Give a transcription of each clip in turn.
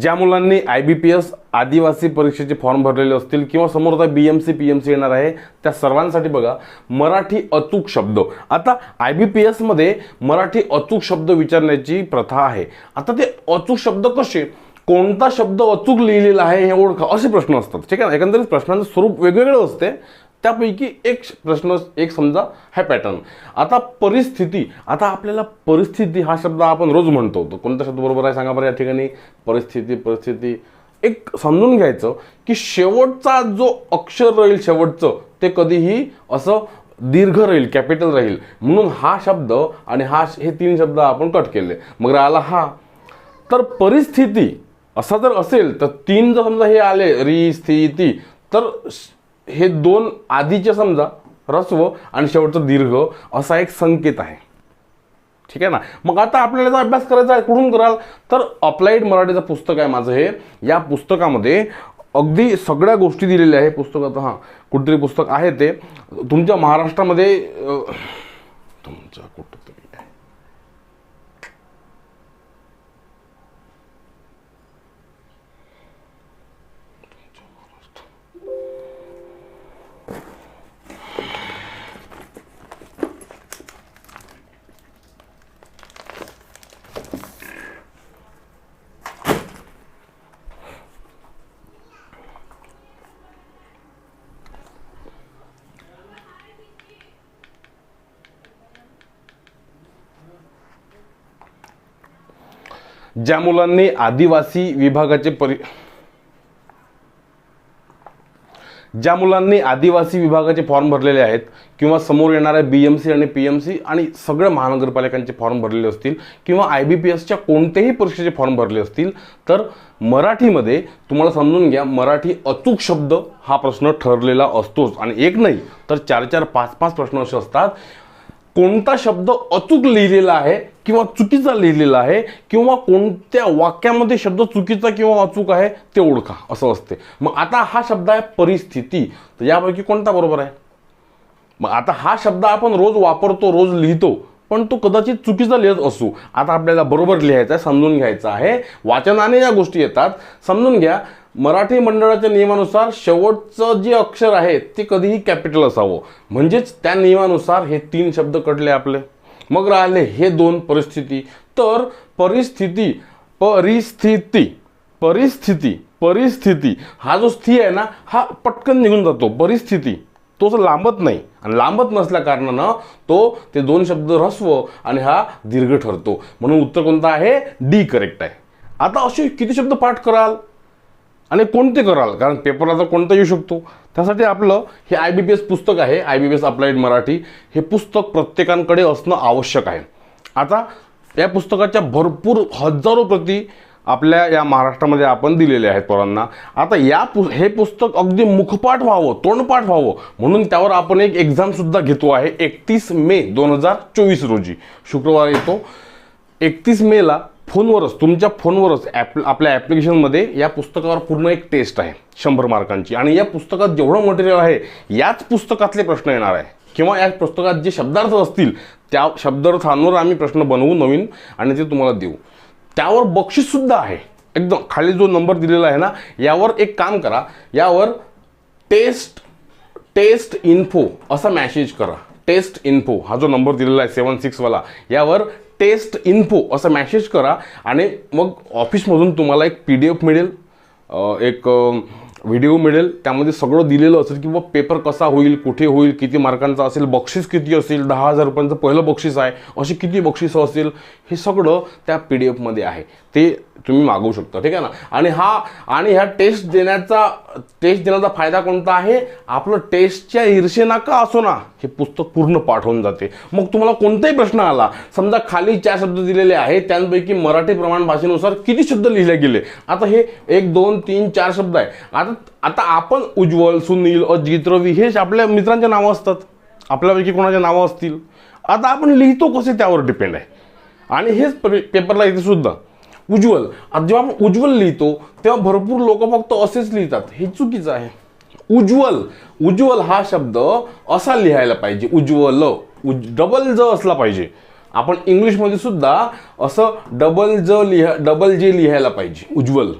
ज्या मुलांनी I B P S आदिवासी परीक्षेचे फॉर्म भरलेले असतील किंवा समोर आता B M C P M C येणार आहे त्या सर्वांसाठी बघा मराठी अचूक शब्द. आता आय बी पी एसमध्ये मराठी अचूक शब्द विचारण्याची प्रथा आहे. आता ते अचूक शब्द कसे? कोणता शब्द अचूक लिहिलेला आहे हे ओळखा. असे प्रश्न असतात. ठीक आहे ना? एकंदरीत प्रश्नांचं स्वरूप वेगवेगळं असते. त्यापैकी एक प्रश्न एक समजा हा पॅटर्न आता परिस्थिती आता आपल्याला परिस्थिती हा शब्द आपण रोज म्हणतो. तो कोणता शब्द बरोबर आहे सांगा बरं या ठिकाणी. परिस्थिती परिस्थिती. एक समजून घ्यायचं की शेवटचा जो अक्षर राहील शेवटचं ते कधीही असं दीर्घ राहील कॅपिटल राहील. म्हणून हा शब्द आणि हा हे तीन शब्द आपण कट केले. मग राहिला हा. तर परिस्थिती असा जर असेल तर तीन जर समजा हे आले री स्थिती तर हे दोन आधीचे समजा रस्व आणि शेवटचं दीर्घ असा एक संकेत आहे. ठीक आहे ना? मग आता आपल्याला जर अभ्यास करायचा आहे कुठून कराल? तर अप्लाईड मराठीचं पुस्तक आहे माझं हे. या पुस्तकामध्ये अगदी सगळ्या गोष्टी दिलेल्या आहे. पुस्तकात हां कुठतरी पुस्तक आहे ते. तुमच्या महाराष्ट्रामध्ये तुमच्या कुठं तरी आहे ज्या मुलांनी आदिवासी विभागाचे परि ज्या मुलांनी आदिवासी विभागाचे फॉर्म भरलेले आहेत किंवा समोर येणाऱ्या बी एम सी आणि पी एम सी आणि सगळ्या महानगरपालिकांचे फॉर्म भरलेले असतील किंवा आय बी पी एसच्या कोणत्याही परीक्षेचे फॉर्म भरले असतील तर मराठीमध्ये तुम्हाला समजून घ्या मराठी अचूक शब्द हा प्रश्न ठरलेला असतोच. आणि एक नाही तर चार चार पाच पाच प्रश्न असे असतात. कोणता शब्द अचूक लिहिलेला आहे किंवा चुकीचा लिहिलेला आहे किंवा कोणत्या वाक्यामध्ये शब्द चुकीचा किंवा अचूक आहे ते ओळखा असं असते. मग आता हा शब्द आहे परिस्थिती. तर यापैकी कोणता बरोबर आहे? मग आता हा शब्द आपण रोज वापरतो रोज लिहितो पण तो कदाचित चुकीचा लिहित असू. आता आपल्याला बरोबर लिहायचा आहे समजून घ्यायचा आहे. वाचनाने या गोष्टी येतात. समजून घ्या. मराठी मंडळाच्या नियमानुसार शेवटचं जे अक्षर आहे ते कधीही कॅपिटल असावं. म्हणजेच त्या नियमानुसार हे तीन शब्द कटले आपले. मग राहिले हे दोन परिस्थिती. तर परिस्थिती परिस्थिती परिस्थिती परिस्थिती. हा जो स्थिती आहे ना हा पटकन निघून जातो. परिस्थिती. तो असं लांबत नाही. आणि लांबत नसल्या कारणानं तो ते दोन शब्द ऱ्हस्व आणि हा दीर्घ ठरतो. म्हणून उत्तर कोणता आहे? डी करेक्ट आहे. आता असे किती शब्द पाठ कराल? आणि कोणते कराल? कारण पेपरला तर कोणता येऊ शकतो. त्यासाठी आपलं हे आय बी पी एस पुस्तक आहे. I B P S applied Marathi हे पुस्तक प्रत्येकांकडे असणं आवश्यक आहे. आता या पुस्तकाच्या भरपूर हजारो प्रती आपल्या या महाराष्ट्रामध्ये आपण दिलेले आहेत पोरांना. आता या पु हे पुस्तक अगदी मुखपाठ व्हावं तोंडपाठ व्हावं म्हणून त्यावर आपण एक एक्झामसुद्धा घेतो आहे एकतीस मे दोन हजार चोवीस रोजी. शुक्रवार येतो. एकतीस मेला फोनवरच तुमच्या फोनवरच ॲप आपल्या ॲप्लिकेशनमध्ये या पुस्तकावर पूर्ण एक टेस्ट आहे शंभर मार्कांची. आणि या पुस्तकात जेवढं मटेरियल आहे याच पुस्तकातले प्रश्न येणार आहे. किंवा या पुस्तकात जे शब्दार्थ असतील त्या शब्दार्थांवर आम्ही प्रश्न बनवू नवीन आणि ते तुम्हाला देऊ. त्यावर बक्षीससुद्धा आहे. एकदम खाली जो नंबर दिलेला आहे ना यावर एक काम करा. यावर टेस्ट टेस्ट इन्फो असा मॅसेज करा. टेस्ट इन्फो हा जो नंबर दिलेला आहे सेवन सिक्सवाला यावर टेस्ट इन्फो असं मॅसेज करा आणि मग ऑफिसमधून तुम्हाला एक पी डी एफ मिळेल एक व्हिडिओ मिळेल. त्यामध्ये सगळं दिलेलं असेल की बाबा पेपर कसा होईल कुठे होईल किती मार्कांचा असेल बक्षीस किती असेल दहा हजार रुपयांचं पहिलं बक्षीस आहे अशी किती बक्षिसं असेल हे सगळं त्या पी डी एफमध्ये आहे. ते तुम्ही मागवू शकता ठीक आहे ना? आणि हा आणि ह्या टेस्ट देण्याचा टेस्ट देण्याचा फायदा कोणता आहे? आपलं टेस्टच्या ईर्षेना का असो ना हे पुस्तक पूर्ण पाठवून जाते. मग तुम्हाला कोणताही प्रश्न आला समजा खाली चार शब्द दिलेले आहेत त्यांपैकी मराठी प्रमाण भाषेनुसार किती शब्द लिहिले गेले? आता हे एक दोन तीन चार शब्द आहे. आता आता आपण उज्ज्वल सुनील अजित रवी हे आपल्या मित्रांचे नावं असतात आपल्यापैकी कोणाचे नावं असतील? आता आपण लिहितो कसे त्यावर डिपेंड आहे. आणि हेच पे- पेपरला येते सुद्धा. उज्ज्वल. आता जेव्हा आपण उज्ज्वल लिहितो तेव्हा भरपूर लोक फक्त असेच लिहितात. हे चुकीचं आहे. उज्ज्वल. उज्ज्वल हा शब्द असा लिहायला पाहिजे. उज्ज्वल. उज डबल ज असला पाहिजे. आपण इंग्लिशमध्ये सुद्धा असं डबल ज लिहा डबल जे लिहायला पाहिजे. उज्ज्वल.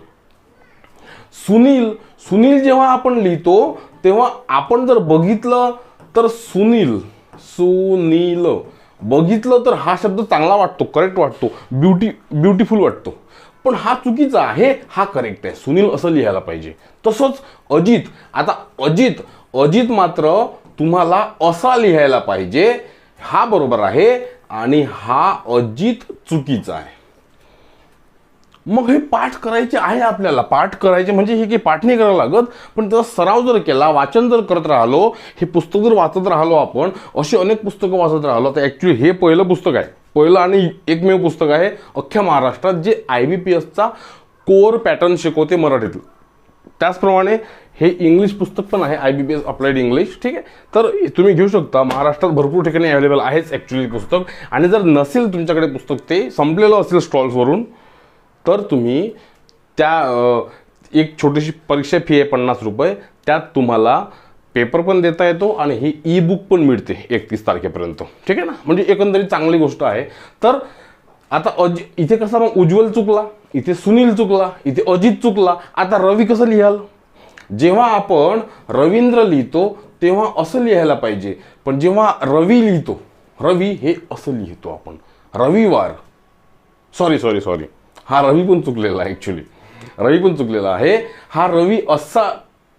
सुनील. सुनील जेव्हा आपण लिहितो तेव्हा आपण जर बघितलं तर सुनील. सुनील. बघितलं तर हा शब्द चांगला वाटतो करेक्ट वाटतो ब्युटी ब्युटिफुल वाटतो. पण हा चुकीचा आहे हा करेक्ट आहे. सुनील असं लिहायला पाहिजे. तसंच अजित आता अजित अजित मात्र तुम्हाला असा लिहायला पाहिजे हा बरोबर आहे आणि हा अजित चुकीचा आहे. मग हे पाठ करायचे आहे आपल्याला. पाठ करायचे म्हणजे हे की पाठ नाही करावं लागत पण त्याचा सराव जर केला वाचन जर करत राहिलो हे पुस्तक जर वाचत राहिलो आपण अशी अनेक पुस्तकं वाचत राहिलो तर ॲक्च्युली हे पहिलं पुस्तक आहे. पहिलं आणि एकमेव पुस्तक आहे अख्ख्या महाराष्ट्रात जे आय बी पी एसचा कोर पॅटर्न शिकवते मराठीतलं. त्याचप्रमाणे हे इंग्लिश पुस्तक पण आहे I B P S applied English ठीक आहे? तर तुम्ही घेऊ शकता महाराष्ट्रात भरपूर ठिकाणी अवेलेबल आहेच ॲक्च्युली पुस्तक. आणि जर नसेल तुमच्याकडे पुस्तक ते संपलेलं असेल स्टॉल्सवरून तर तुम्ही त्या एक छोटीशी परीक्षा फी आहे पन्नास रुपये. त्यात तुम्हाला पेपर पण देता येतो आणि ही ई बुक पण मिळते एकतीस तारखेपर्यंत. ठीक आहे ना? म्हणजे एकंदरीत चांगली गोष्ट आहे. तर आता अज इथे कसा मग उज्ज्वल चुकला? इथे सुनील चुकला. इथे अजित चुकला. आता रवी कसं लिहाल? जेव्हा आपण रवींद्र लिहितो तेव्हा असं लिहायला पाहिजे. पण जेव्हा रवी लिहितो रवी हे असं लिहितो आपण. रविवार. सॉरी सॉरी सॉरी हा रवी पण चुकलेला आहे ॲक्च्युली रवी पण चुकलेला आहे. हा रवी असा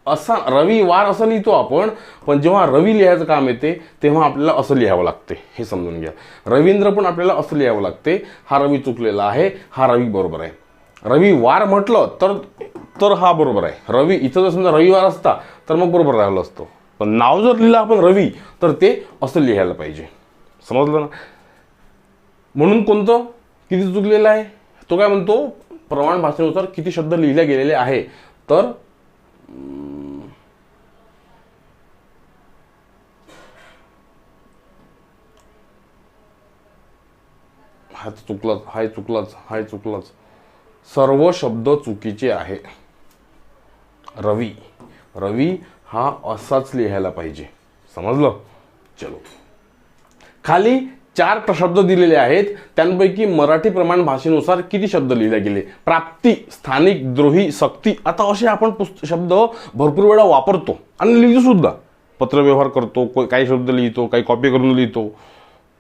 असा रविवार असं लिहितो आपण पण जेव्हा रवी लिहायचं काम येते तेव्हा आपल्याला असं लिहावं लागते. हे समजून घ्या. रवींद्र पण आपल्याला असं लिहावं लागते हा रवी चुकलेला आहे हा रवी बरोबर आहे. रविवार म्हटलं तर तर हा बरोबर आहे. रवी इथं जर समजा रविवार असता तर मग बरोबर राहिलं असतं. पण नाव जर लिहिलं आपण रवी तर ते असं लिहायला पाहिजे. समजलं ना? म्हणून कोणतं? किती चुकलेलं आहे? तो काय म्हणतो? प्रमाण भाषेनुसार किती शब्द लिहिले गेलेले आहे. तर अं, हा चुकलाच हाय चुकलाच हाय चुकलाच. सर्व शब्द चुकीचे आहे. रवी रवी हा असाच लिहायला पाहिजे. समजलं? चलो. खाली चार शब्द दिलेले आहेत. त्यांपैकी मराठी प्रमाण भाषेनुसार किती शब्द लिहिले गेले? प्राप्ती स्थानिक द्रोही सक्ती. आता असे आपण पुस्त शब्द भरपूर वेळा वापरतो आणि लिहितो सुद्धा. पत्रव्यवहार करतो को- काही शब्द लिहितो काही कॉपी करून लिहितो.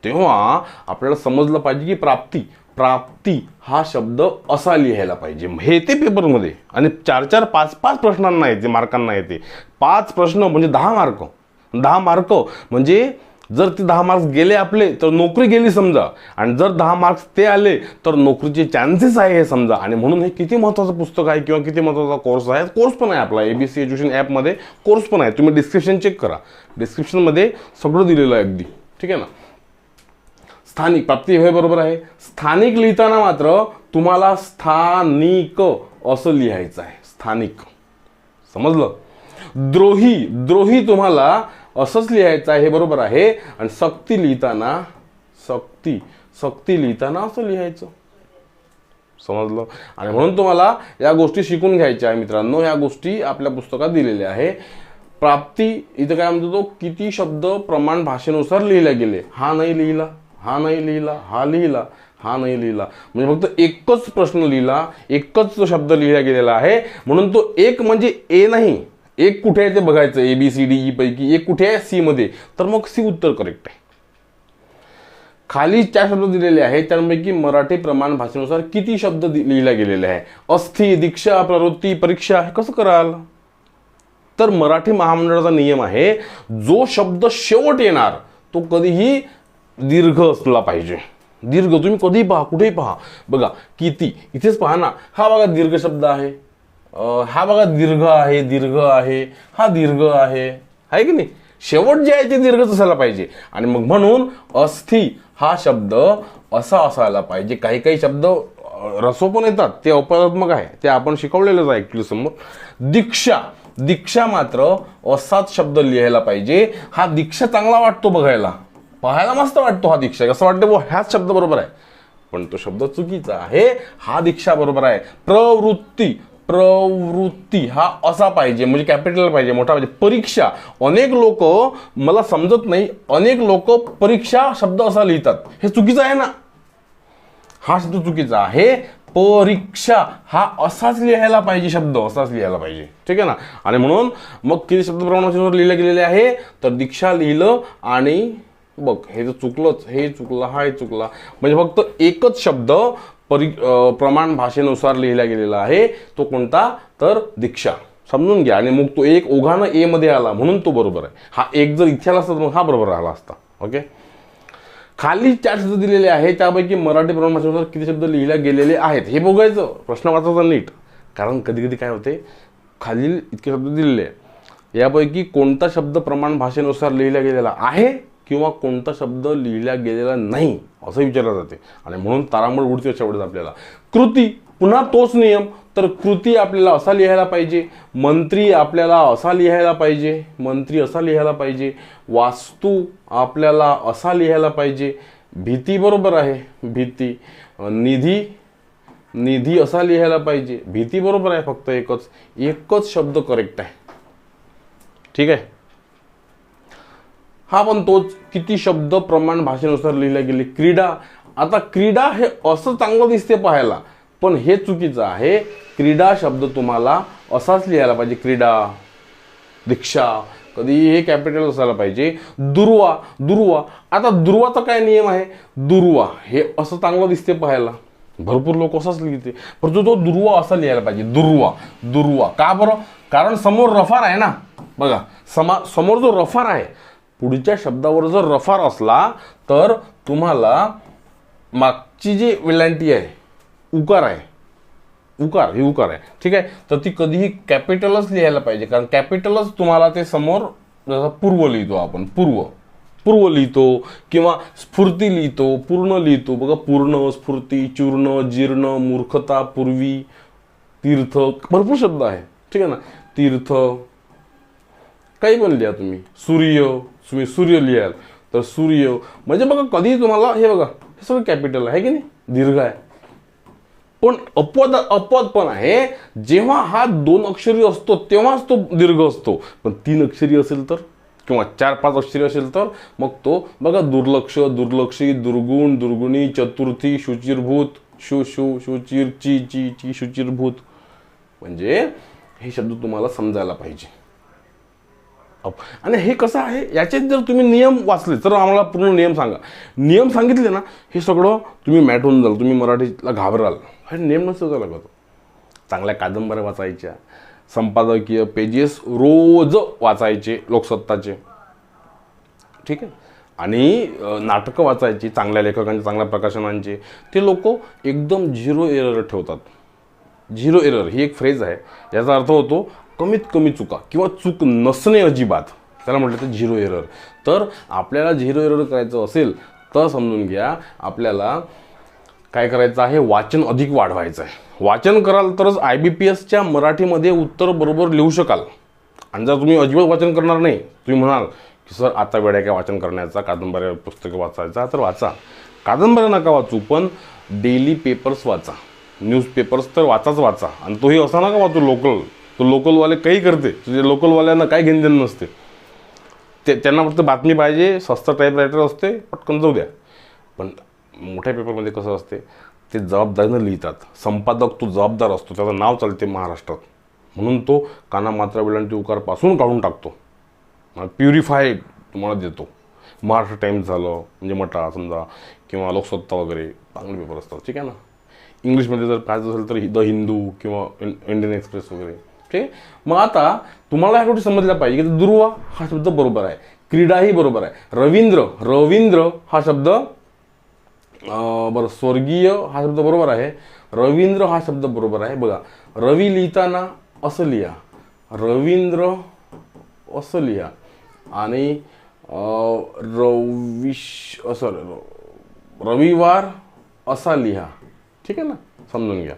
तेव्हा आपल्याला समजलं पाहिजे की प्राप्ती प्राप्ती हा शब्द असा लिहायला पाहिजे. हे ते पेपरमध्ये आणि चार चार पाच पाच प्रश्नांना येते मार्कांना येते. पाच प्रश्न म्हणजे दहा मार्क. दहा मार्क म्हणजे जर ते दहा मार्क्स गेले आपले तर नोकरी गेली समजा. आणि जर दहा मार्क्स ते आले तर नोकरीचे चान्सेस आहे हे समजा. आणि म्हणून हे किती महत्त्वाचं पुस्तक आहे किंवा किती महत्त्वाचा कोर्स आहे कोर्स पण आहे आपला. एबीसी एज्युकेशन ॲपमध्ये कोर्स पण आहे. तुम्ही डिस्क्रिप्शन चेक करा. डिस्क्रिप्शनमध्ये सगळं दिलेलं आहे अगदी. ठीक आहे ना? स्थानिक प्राप्ती हे बरोबर आहे. स्थानिक लिहिताना मात्र तुम्हाला स्थानिक असं लिहायचं आहे. स्थानिक. समजलं? द्रोही द्रोही तुम्हाला असंच लिहायचं आहे हे बरोबर आहे. आणि सक्ती लिहिताना सक्ती सक्ती लिहिताना असं लिहायचं. समजलं? आणि म्हणून तुम्हाला या गोष्टी शिकून घ्यायच्या आहे मित्रांनो. या गोष्टी आपल्या पुस्तकात दिलेल्या आहे. प्राप्ती इथं काय म्हणतो तो किती शब्द प्रमाण भाषेनुसार लिहिले गेले. हा नाही लिहिला हा नाही लिहिला हा लिहिला हा नाही लिहिला. म्हणजे फक्त एकच प्रश्न लिहिला एकच शब्द लिहिला गेलेला आहे. म्हणून तो एक म्हणजे ए नाही एक कुठे आहे ते बघायचं A B C D E पैकी एक कुठे आहे? सी मध्ये. तर मग सी उत्तर करेक्ट आहे. खाली चार शब्द दिलेले आहेत त्यापैकी मराठी प्रमाण भाषेनुसार किती शब्द लिहिला गेलेले आहे? अस्थि दीक्षा प्रवृत्ती परीक्षा हे कसं कराल? तर मराठी महामंडळाचा नियम आहे जो शब्द शेवट येणार तो कधीही दीर्घ असला पाहिजे. दीर्घ तुम्ही कधीही पहा कुठेही पहा. बघा किती? इथेच पहा ना. हा बघा दीर्घ शब्द आहे. हा बघा दीर्घ आहे दीर्घ आहे. हा दीर्घ आहे. आहे की नाही? शेवट जे आहे ते दीर्घच असायला पाहिजे. आणि मग म्हणून अस्थि हा शब्द असा असायला पाहिजे. काही काही शब्द रसो पण येतात. ते अपरात्मक आहे. ते आपण शिकवलेलंच आहे ऍक्च्युली समोर. दीक्षा. दीक्षा मात्र असाच शब्द लिहायला पाहिजे. हा दीक्षा चांगला वाटतो बघायला. पाहायला मस्त वाटतो हा दीक्षा. असं वाटतं बुवा? ह्याच शब्द बरोबर आहे. पण तो शब्द चुकीचा आहे. हा दीक्षा बरोबर आहे. प्रवृत्ती. प्रवृत्ती हा असा पाहिजे म्हणजे कॅपिटल पाहिजे मोठा पाहिजे. परीक्षा. अनेक लोक मला समजत नाही अनेक लोक परीक्षा शब्द असा लिहितात. हे चुकीचं आहे ना? हा शब्द चुकीचा आहे. परीक्षा हा असाच लिहायला पाहिजे शब्द असाच लिहायला पाहिजे. ठीक आहे ना? आणि म्हणून मग किती शब्द प्रमाणावर लिहिलं गेलेले आहे? तर दीक्षा लिहिलं आणि बघ हे तर चुकलंच हे चुकलं हा हे चुकला. म्हणजे फक्त एकच शब्द परि प्रमाण भाषेनुसार लिहिला गेलेला आहे. तो कोणता? तर दीक्षा. समजून घ्या. आणि मग तो एक ओघानं ए मध्ये आला म्हणून तो बरोबर आहे. हा एक जर इथे आला असता तर मग हा बरोबर आला असता. ओके? खाली चार शब्द दिलेले आहे. त्यापैकी मराठी प्रमाण भाषेनुसार किती शब्द लिहिल्या गेलेले आहेत? हे बघायचं. प्रश्न वाचायचा नीट. कारण कधी कधी काय होते? खालील इतके शब्द दिलेले यापैकी कोणता शब्द प्रमाण भाषेनुसार लिहिला गेलेला आहे? किंवा कोणता शब्द लिहिला गेलेला नाही असं विचारलं जाते. आणि म्हणून तारांबळ उडते अशा वेळेस आपल्याला. कृती पुन्हा तोच नियम. तर कृती आपल्याला असा लिहायला पाहिजे. मंत्री आपल्याला असा लिहायला पाहिजे. मंत्री असा लिहायला पाहिजे. वास्तू आपल्याला असा लिहायला पाहिजे. भीती बरोबर आहे भीती. निधी निधी असा लिहायला पाहिजे. भीती बरोबर आहे फक्त एकच. एकच शब्द करेक्ट आहे. ठीक आहे? हा पण तोच किती शब्द प्रमाण भाषेनुसार लिहिले गेले? क्रीडा. आता क्रीडा हे असं चांगलं दिसते पाहायला पण हे चुकीचं आहे. क्रीडा शब्द तुम्हाला असाच लिहायला पाहिजे. क्रीडा रिक्षा कधी हे कॅपिटल असायला पाहिजे. दुर्वा दुर्वा. आता दुर्वाचा काय नियम आहे? दुर्वा. हे असं चांगलं दिसते पाहायला. भरपूर लोक असंच लिहिते. परंतु तो दुर्वा असा लिहायला पाहिजे. दुर्वा दुर्वा. का बरं? कारण समोर रफार आहे ना. बघा समा समोर जो रफार आहे पुढच्या शब्दावर जर रफार असला तर तुम्हाला मागची जी वेलांटी आहे उकार आहे. उकार ही उकार आहे. ठीक आहे? तर ती कधीही कॅपिटलच लिहायला पाहिजे कारण कॅपिटलच तुम्हाला ते समोर जसं पूर्व लिहितो आपण पूर्व. पूर्व लिहितो किंवा स्फूर्ती लिहितो पूर्ण लिहितो. बघा पूर्ण स्फूर्ती चूर्ण जीर्ण मूर्खता पूर्वी तीर्थ भरपूर शब्द आहे. ठीक आहे ना? तीर्थ काही पण लिहा तुम्ही. सूर्य तुम्ही सूर्य लिहाल. तर सूर्य म्हणजे बघा कधी तुम्हाला हे बघा हे सगळं कॅपिटल आहे की नाही? दीर्घ आहे. पण अपवाद अपवाद पण आहे जेव्हा हा दोन अक्षरी असतो तेव्हाच तो दीर्घ असतो. पण तीन अक्षरी असेल तर किंवा चार पाच अक्षरी असेल तर मग तो बघा दुर्लक्ष दुर्लक्षी दुर्गुण दुर्गुणी चतुर्थी शुचिरभूत शु शु शुचिर ची ची ची शुचिरभूत. म्हणजे हे शब्द तुम्हाला समजायला पाहिजे. हो. आणि हे कसं आहे याचे जर तुम्ही नियम वाचले तर आम्हाला पूर्ण नियम सांगा. नियम सांगितले ना हे सगळं तुम्ही मॅट होऊन जाल तुम्ही मराठीला घाबराल. हे नियम नसतं लागत चांगल्या कादंबऱ्या वाचायच्या संपादकीय पेजेस रोज वाचायचे लोकसत्ताचे. ठीक आहे? आणि नाटकं वाचायची चांगल्या लेखकांची चांगल्या प्रकाशनांचे. ते लोक एकदम झिरो एरर ठेवतात. झिरो एरर ही एक फ्रेज आहे. याचा अर्थ होतो कमीत कमी चुका किंवा चूक नसणे अजिबात. त्याला म्हटलं तर झिरो एरर तर आपल्याला झिरो एरर करायचं असेल तर समजून घ्या आपल्याला काय करायचं आहे? वाचन अधिक वाढवायचं आहे. वाचन कराल तरच आय बी पी एसच्या मराठीमध्ये उत्तर बरोबर लिहू शकाल. आणि जर तुम्ही अजिबात वाचन करणार नाही तुम्ही म्हणाल की सर आता वेळ आहे काय वाचन करण्याचा कादंबऱ्या पुस्तकं वाचायचा तर वाचा. कादंबऱ्या नका वाचू पण डेली पेपर्स वाचा. न्यूजपेपर्स तर वाचाच वाचा. आणि तोही असा नका वाचू लोकल तो लोकलवाले काही करते. तुझे लोकलवाल्यांना काही घेणदेण नसते. ते त्यांना फक्त बातमी पाहिजे स्वस्त टाईपरायटर असते पटकन जाऊ द्या. पण मोठ्या पेपरमध्ये कसं असते ते जबाबदारीनं लिहितात. संपादक तो जबाबदार असतो त्याचं नाव चालते महाराष्ट्रात. म्हणून तो काना मात्रा वेलांटी उकारपासून काढून टाकतो. प्युरिफाय तुम्हाला देतो. महाराष्ट्र टाईम्स झालं म्हणजे मटा समजा किंवा लोकसत्ता वगैरे चांगले पेपर असतात. ठीक आहे ना? इंग्लिशमध्ये जर पाहायचं असेल तर द हिंदू किंवा इंडियन एक्सप्रेस वगैरे. ठीक आहे. मग आता तुम्हाला ह्या गोष्टी समजल्या पाहिजे की दुर्वा हा शब्द बरोबर आहे. क्रीडाही बरोबर आहे. रवींद्र रवींद्र हा शब्द बरं स्वर्गीय हा शब्द बरोबर आहे. रवींद्र हा शब्द बरोबर आहे. बघा रवी लिहिताना असं लिहा. रवींद्र असं लिहा. आणि रविश असं रविवार असा लिहा. ठीक आहे ना? समजून घ्या.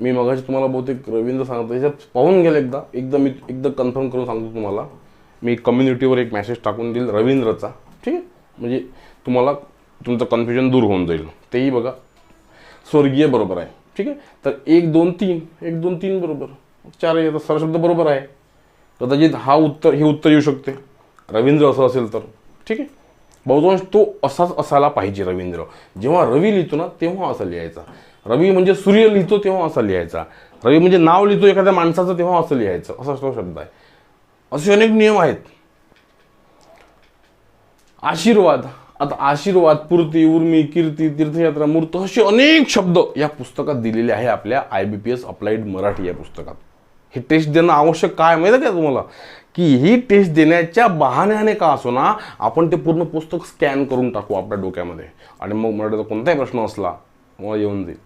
मी मगाशी तुम्हाला बहुतेक रवींद्र सांगतो याच्यात पाहून गेले एकदा. एकदा मी एकदा कन्फर्म करून सांगतो तुम्हाला. मी कम्युनिटीवर एक मेसेज टाकून देईल रवींद्रचा. ठीक आहे? म्हणजे तुम्हाला तुमचं कन्फ्युजन दूर होऊन जाईल. तेही बघा. स्वर्गीय बरोबर आहे. ठीक आहे? तर एक दोन तीन. एक दोन तीन बरोबर. चार येतात सर्व शब्द बरोबर आहे. कदाचित हा उत्तर हे उत्तर येऊ शकते. रवींद्र असं असेल तर. ठीक आहे? बहुतांश तो असाच असायला पाहिजे रवींद्र. जेव्हा रवी लिहितो ना तेव्हा असा लिहायचा. रवी म्हणजे सूर्य लिहितो तेव्हा असा लिहायचा. रवी म्हणजे नाव लिहितो एखाद्या माणसाचं तेव्हा असं लिहायचं. असा तो शब्द आहे. असे अनेक नियम आहेत. आशीर्वाद. आता आशीर्वाद पूर्ती उर्मी कीर्ती तीर्थयात्रा मूर्त असे अनेक शब्द या पुस्तकात दिलेले आहे आपल्या I B P S applied Marathi या पुस्तकात. हे टेस्ट देणं आवश्यक काय माहिती आहे का तुम्हाला? की ही टेस्ट देण्याच्या बहाण्याने का असो ना आपण ते पूर्ण पुस्तक स्कॅन करून टाकू आपल्या डोक्यामध्ये. आणि मग मराठीचा कोणताही प्रश्न असला मला येऊन जाईल.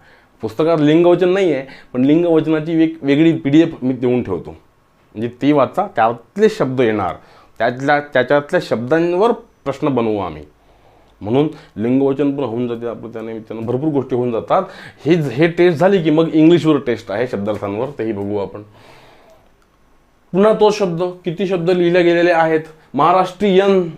पुस्तकात लिंगवचन नाही आहे पण लिंगवचनाची वेग वेगळी पी डी एफ मी देऊन ठेवतो. म्हणजे ती वाचा त्यातले शब्द येणार. त्यातल्या त्याच्यातल्या शब्दांवर प्रश्न बनवू आम्ही. म्हणून लिंगवचन पण होऊन जाते आपलं त्याने भरपूर गोष्टी होऊन जातात. हे हे टेस्ट झाली की मग इंग्लिशवर टेस्ट आहे शब्दार्थांवर. तेही बघू आपण. पुन्हा तो शब्द किती शब्द लिहिले गेलेले आहेत? महाराष्ट्रीयन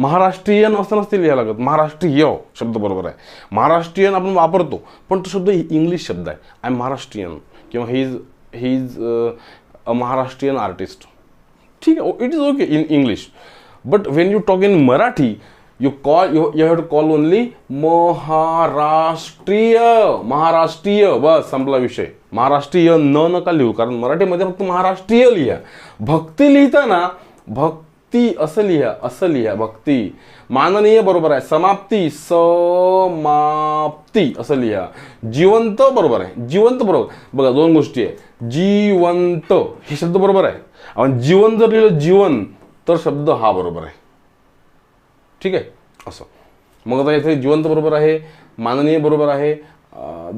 महाराष्ट्रीयन असं ते लिहायला लागत. महाराष्ट्रीय शब्द बरोबर आहे. महाराष्ट्रीयन आपण वापरतो पण तो शब्द इंग्लिश शब्द आहे. आय एम महाराष्ट्रीयन किंवा he is he is a Maharashtrian artist ठीक आहे it is okay in English but when you talk in Marathi you call you you have to call only Maharashtriya Maharashtriya बस संपला विषय. महाराष्ट्रीय न नका लिहू कारण मराठीमध्ये फक्त महाराष्ट्रीय लिहा. भक्ती लिहिताना भक्ती असं लिहा असं लिहा भक्ती. माननीय बरोबर आहे. समाप्ती समाप्ती असं लिहा. जिवंत बरोबर आहे. जिवंत बरोबर. बघा दोन गोष्टी आहे. जिवंत हे शब्द बरोबर आहे. आपण जीवन जर लिहिलं जीवन तर शब्द हा बरोबर आहे. ठीक आहे? असं. मग आता इथे जिवंत बरोबर आहे माननीय बरोबर आहे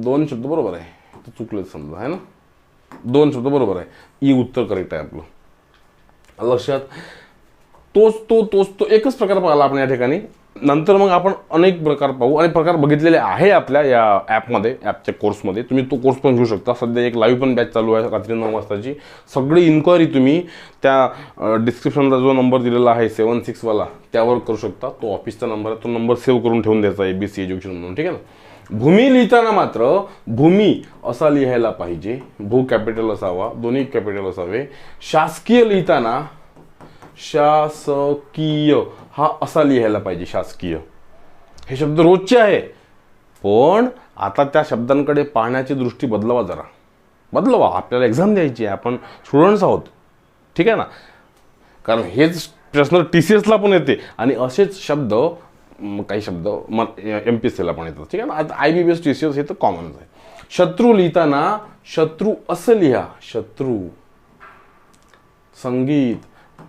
दोन शब्द बरोबर आहे. तर चुकलं समजा आहे ना? दोन शब्द बरोबर आहे. ई उत्तर करेक्ट आहे आपलं. लक्षात. तोच तो तोच तो एकच प्रकार पाहिला आपण या ठिकाणी. नंतर मग आपण अनेक प्रकार पाहू. आणि प्रकार बघितलेले आहे आपल्या या ॲपमध्ये ॲपच्या कोर्समध्ये. तुम्ही तो कोर्स पण घेऊ शकता. सध्या एक लाईव्ह पण बॅच चालू आहे रात्री नऊ वाजताची. सगळी इन्क्वायरी तुम्ही त्या डिस्क्रिप्शनला जो नंबर दिलेला आहे सेवन सिक्सवाला त्यावर करू शकता. तो ऑफिसचा नंबर आहे. तो नंबर सेव्ह करून ठेवून द्यायचा आहे बी सी एज्युकेशन म्हणून. ठीक आहे ना? भूमी लिहिताना मात्र भूमी असा लिहायला पाहिजे. भू कॅपिटल असावा दोन्ही कॅपिटल असावे. शासकीय लिहिताना शासकीय. हा असा लिहायला पाहिजे शासकीय. हे शब्द रोजचे आहे. पण आता त्या शब्दांकडे पाहण्याची दृष्टी बदलवा जरा. बदलवा. आपल्याला एक्झाम द्यायची आहे. आपण स्टुडंट्स आहोत. ठीक आहे ना? कारण हेच प्रश्न टी सी एसला पण येते. आणि असेच शब्द काही शब्द म एम पी एस सीला पण येतात. ठीक आहे ना? आता I B B S T C S हे तर कॉमनच आहे. शत्रू लिहिताना शत्रू असं लिहा. शत्रू. संगीत.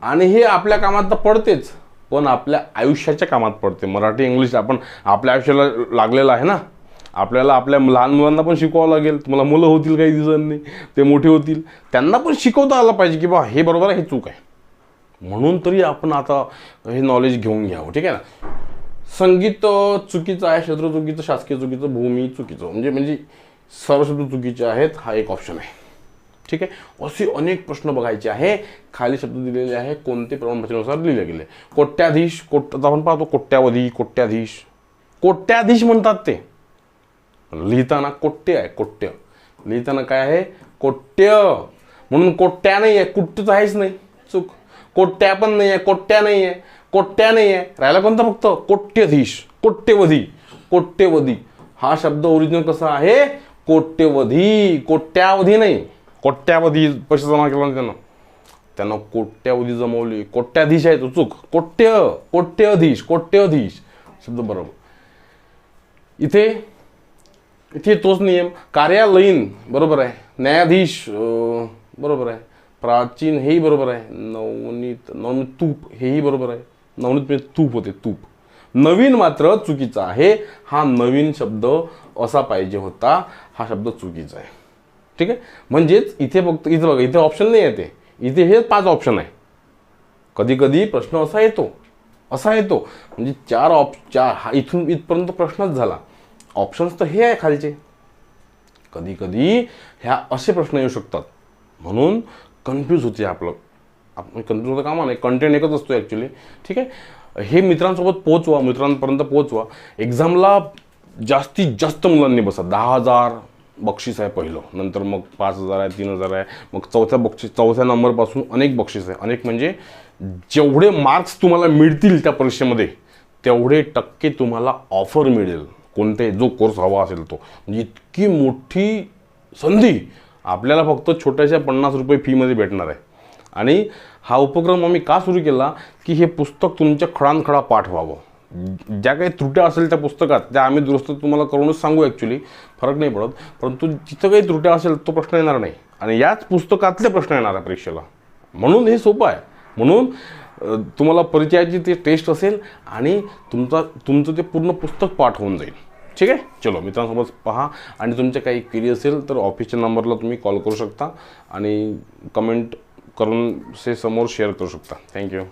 आणि हे आपल्या कामात तर पडतेच पण आपल्या आयुष्याच्या कामात पडते. मराठी इंग्लिश आपण आपल्या आयुष्याला लागलेलं आहे ना? आपल्याला आपल्या लहान मुलांना पण शिकवावं लागेल. तुम्हाला मुलं होतील काही दिवसांनी ते मोठे होतील. त्यांना पण शिकवता आलं पाहिजे की बा हे बरोबर आहे हे चूक आहे. म्हणून तरी आपण आता हे नॉलेज घेऊन घ्यावं ठीक आहे ना? संगीत चुकीचं आहे क्षेत्र चुकीचं शासकीय चुकीचं भूमी चुकीचं. म्हणजे म्हणजे सर्व शब्द चुकीचे आहेत हा एक ऑप्शन आहे. ठीक आहे? असे अनेक प्रश्न बघायचे आहे. खाली शब्द दिलेले आहे कोणते प्रमाणपत्रानुसार लिहिले गेले? कोट्याधीश कोट आपण पाहतो कोट्यावधी कोट्याधीश. कोट्याधीश म्हणतात ते. लिहिताना कोट्य आहे कोट्य. लिहिताना काय आहे? कोट्य. म्हणून कोट्या नाही आहे कुट्टच आहेच नाही. चूक. कोट्या पण नाही आहे कोट्या नाही आहे कोट्या नाही आहे राहिला कोणता फक्त? कोट्यधीश. कोट्यवधी. कोट्यवधी. हा शब्द ओरिजिनल कसा आहे? कोट्यवधी. कोट्यावधी नाही. कोट्यावधी पैसे जमा केला ना त्यानं. त्यांना कोट्यावधी जमवली. कोट्याधीश आहे तो चूक. कोट्य कोट्यधीश कोट्यधीश. शब्द बरोबर. इथे इथे तोच नियम. कार्यालयीन बरोबर आहे. न्यायाधीश बरोबर आहे. प्राचीन हेही बरोबर आहे. नवनीत नवनीत तूप हेही बरोबर आहे. नवनीत म्हणजे तूप होते तूप. नवीन मात्र चुकीचा आहे. हा नवीन शब्द असा पाहिजे होता. हा शब्द चुकीचा आहे. ठीक आहे? म्हणजेच इथे फक्त इथे बघा इथे ऑप्शन नाही येते इथे हे पाच ऑप्शन आहे. कधी कधी प्रश्न असा येतो. असा येतो. म्हणजे चार ऑप चार हा इथून इथपर्यंत प्रश्नच झाला. ऑप्शन्स तर हे आहे खालचे. कधी कधी ह्या असे प्रश्न येऊ शकतात. म्हणून कन्फ्यूज होते आपलं. आपण म्हणजे कन्फ्यूज होतं कामा नाही. कंटेंट एकच असतो ॲक्च्युली ठीक आहे? हे मित्रांसोबत पोचवा मित्रांपर्यंत पोचवा एक्झामला जास्तीत जास्त मुलांनी बसा. दहा हजार बक्षीस आहे पहिलं. नंतर मग पाच हजार आहे तीन हजार आहे मग चौथ्या बक्षीस चौथ्या नंबरपासून अनेक बक्षीस आहे. अनेक म्हणजे जेवढे मार्क्स तुम्हाला मिळतील त्या परीक्षेमध्ये तेवढे टक्के तुम्हाला ऑफर मिळेल. कोणते जो कोर्स हवा असेल तो. म्हणजे इतकी मोठी संधी आपल्याला फक्त छोट्याशा पन्नास रुपये फीमध्ये भेटणार आहे. आणि हा उपक्रम आम्ही का सुरू केला? की हे पुस्तक तुमच्या खडानखडा पाठ व्हावं ज्या काही त्रुट्या असेल त्या पुस्तकात त्या आम्ही दुरुस्त तुम्हाला करूनच सांगू ॲक्च्युली फरक नाही पडत. परंतु जिथं काही त्रुट्या असेल तो प्रश्न येणार नाही. आणि याच पुस्तकातले प्रश्न येणार आहे परीक्षेला. म्हणून हे सोपं आहे. म्हणून तुम्हाला परिचयाची ते टेस्ट असेल आणि तुमचा तुमचं ते पूर्ण पुस्तक पाठ होऊन जाईल. ठीक आहे? चलो मित्रांसोबत पहा. आणि तुमच्या काही क्वेरी असेल तर ऑफिसच्या नंबरला तुम्ही कॉल करू शकता आणि कमेंट करून से समोर शेअर करू शकता. थँक्यू